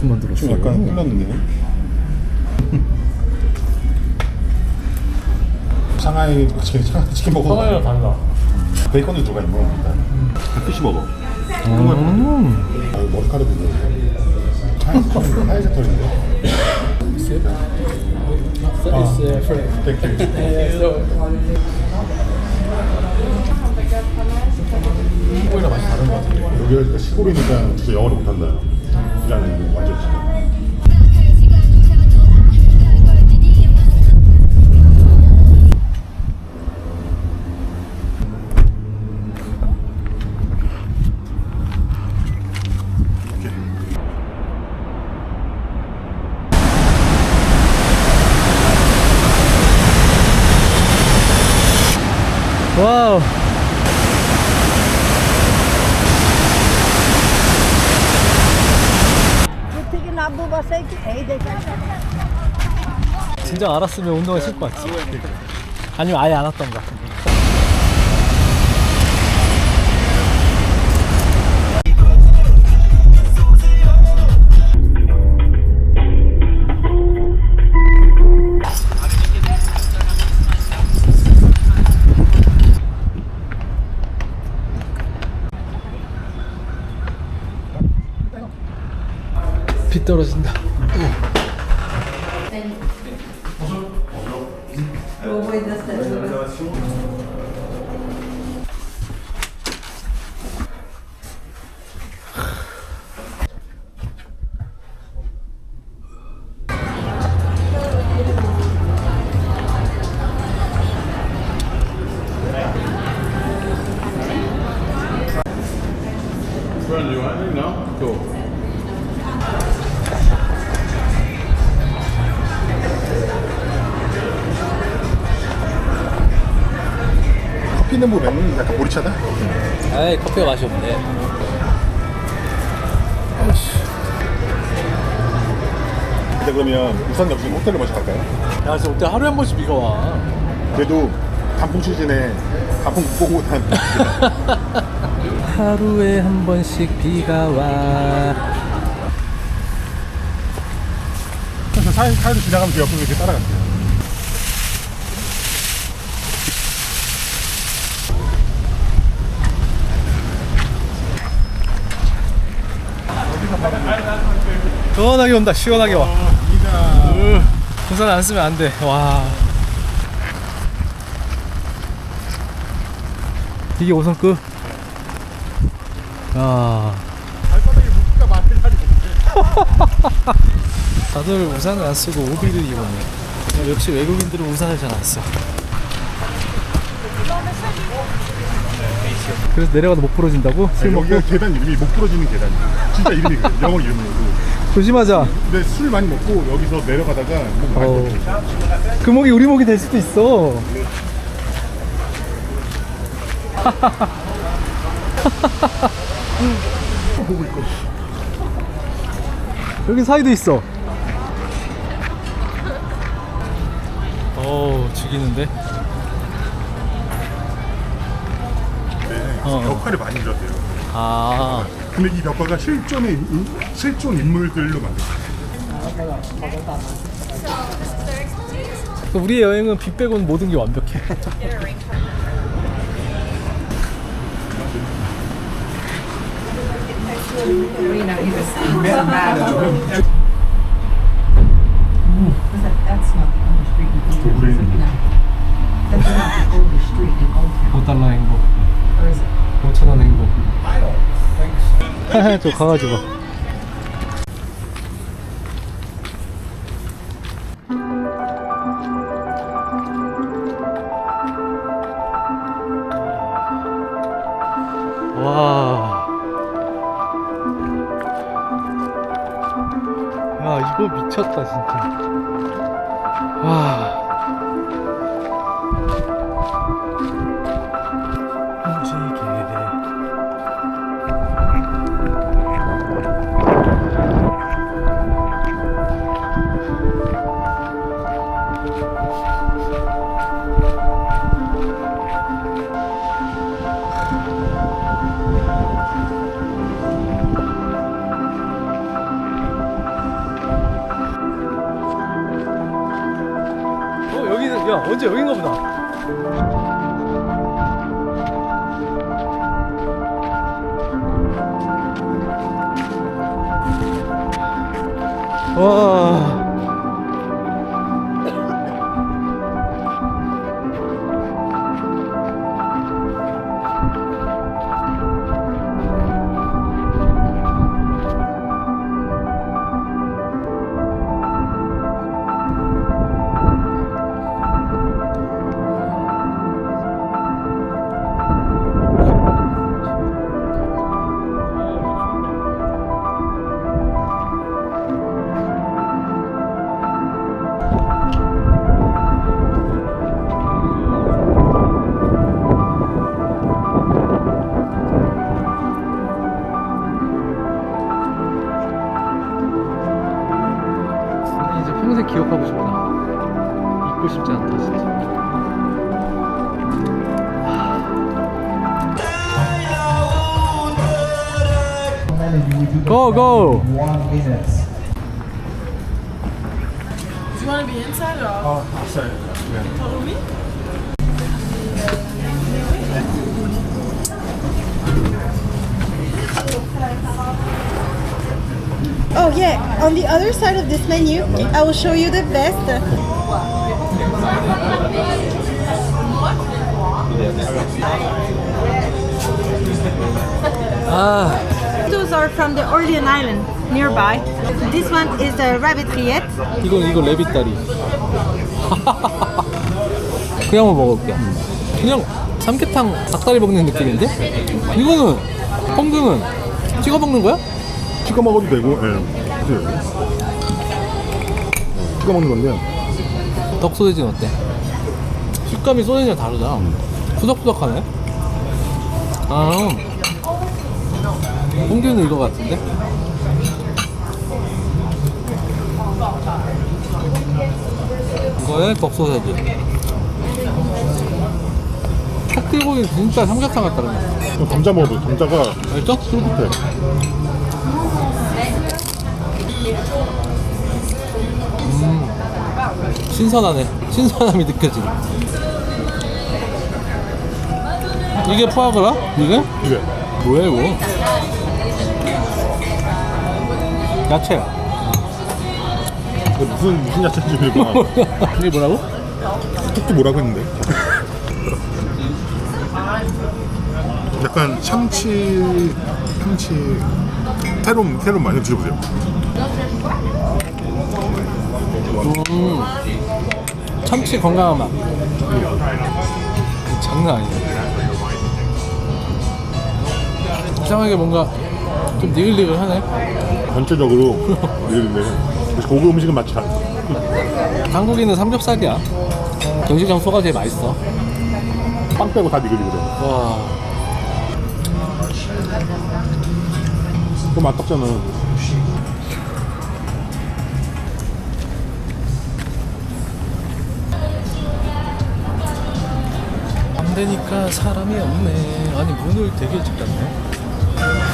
대충 만들었어. 좀 약간 흘렀는데. 상하이 치킨, 상하이 치킨 먹어. 상하이랑 달라. 베이컨도 들어가 있는 겁니다. 피시 버거. 음. 아, 머리카락도 있네. 하얀색 털인데, 하얀색 털인데. It's uh, free. 땡큐. Yeah, so 시골이랑 맛이 다른 것 같은데. 여기가 시골이니까 진짜 영어를 못한다. 이라는 완전 진짜. 진짜 알았으면 운동화 신고 왔지. 아니면 아예 안 왔던가. 비 떨어진다. 커 피는 뭐 맹은 약간 보리차다? 아이 커피가 맛이 없네. 근데 그러면 부산 옆에 호텔을 먼저 갈까요? 야, 진짜 어때 하루에 한 번씩 비가 와. 그래도 단풍 시즌에 단풍 못 보고 한 하루에 한 번씩 비가 와. 그래서 사이 사이로 지나가면 그 옆으로 이렇게 따라갈게요. 시원하게 온다, 시원하게 와. 으, 우산 안 쓰면 안 돼. 와. 이게 5성급? 아. 다들 우산을 안 쓰고 오비를 입었네. 역시 외국인들은 우산을 잘 안 써. 그래서 내려가도 못 부러진다고? 술 먹고 여기가 계단 이름이 못 부러지는 계단이에요. 진짜 이름이 그래요. 영어 이름이고. 조심하자. 근데 술 많이 먹고 여기서 내려가다가 목 많이 어. 어. 그 목이 우리 목이 될 수도 있어. 보고 있고. 여기 사이도 있어. 어우, 죽이는데? 어. 벽화를 많이 그렸대요. 아, 근데 이 벽화가 실존의 인- 실존 인물들로 만들었어요. 우리의 여행은 비 빼고는 모든 게 완벽해. That's not the only street in Old 우리 That's not the only street in Old Town. 5달러 행복, Or is it? 5천원 행복. 저 가가지고. 와. 야, 이거 미쳤다, 진짜. 와. 언제 여긴가 보다. 와 이제 평생 기억하고 싶다 잊고 싶지 않다 진짜 Go go Do you want to be inside or off? Oh yeah, on the other side of this menu, I will show you the best. 아 Those are from the Orlean Island nearby. This one is the rabbit rillette. 이건 이거 레빗 다리 그냥 한번 먹어볼게요 그냥 삼계탕 닭다리 먹는 느낌인데? 이거는 펑등은 찍어 먹는 거야? 찍어 먹어도 되고, 예. 그치? 찍어 먹는 건데. 덕 소세지는 어때? 식감이 소세지랑 다르다 푸석푸석하네 아 펑등은 이거 같은데? 이거에 덕 소세지 턱 들고기 진짜 삼겹살 같다 그냥 그럼 감자 먹어도 감자가 알죠? 쫄깃해. 신선하네. 신선함이 느껴지네. 이게 푸아그라? 이게? 이게. 뭐야 이거? 야채야. 이게 무슨, 무슨 야채인지 모르겠구나. 이게 뭐라고? 톡도 뭐라고 했는데? 약간 참치, 참치, 테론, 테론 많이 드셔보세요. 음, 참치 건강한 맛. 장난 아니네. 이상하게 뭔가 좀 니글니글하네. 전체적으로 이런데 고급 음식은 맞지 않아. 한국인은 삼겹살이야. 정식점 소가 제일 맛있어. 빵 빼고 다 니글니글해. 와. 그럼 아깝잖아. 안 되니까 사람이 없네. 아니 문을 되게 잘 닫네.